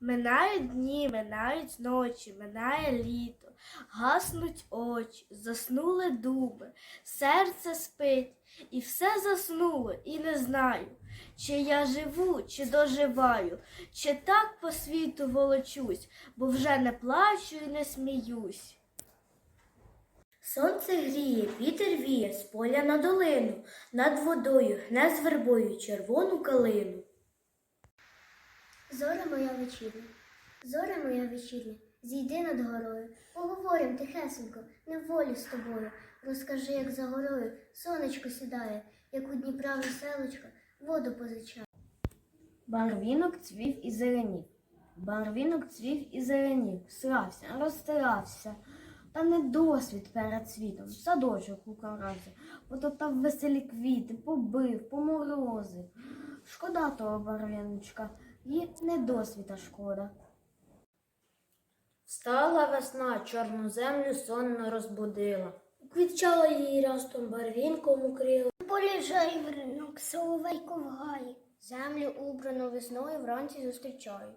Минають дні, минають ночі, минає літо, гаснуть очі, заснули дуби, серце спить, і все заснуло, і не знаю, чи я живу, чи доживаю, чи так по світу волочусь, бо вже не плачу і не сміюсь. Сонце гріє, вітер віє з поля на долину, над водою гне з вербою червону калину. Зоря моя вечірня, зоря моя вечірня, зійди над горою, поговорим тихесенько, не волі з тобою. Розкажи, як за горою сонечко сідає, як у Дніпра веселочка воду позичає. Барвінок цвів і зеленів, барвінок цвів і зеленів, срався, розстирався, та не досвід перед світом, садочок укрався, потоптав веселі квіти, побив, поморозив. Шкода того барвіночка, їй не досвіта шкода. Встала весна, чорну землю сонно розбудила. Уквітчала її рястом барвінком укрила. Полі жайворонок, соловейко в гаї, землю убрану весною вранці зустрічають.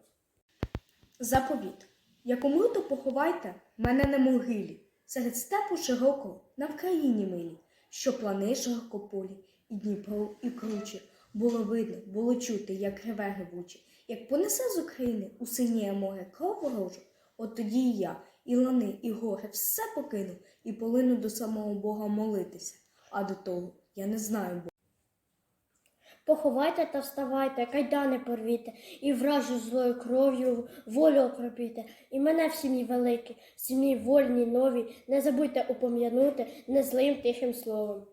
Заповіт. Як умру, то поховайте мене на могилі, серед степу широко, на Вкраїні милі, що плани широкополі, і Дніпро, і круче. Було видно, було чути, як реве грибуче, як понесе з України у синіє море кров ворожу, от тоді і я, і лани, і гори все покину, і полину до самого Бога молитися. А до того я не знаю Бога. Поховайте та вставайте, кайдани порвіте, і вражу злою кров'ю волю окропіте, і мене в сім'ї великій, в сім'ї вольній новій, не забудьте упом'янути незлим тихим словом.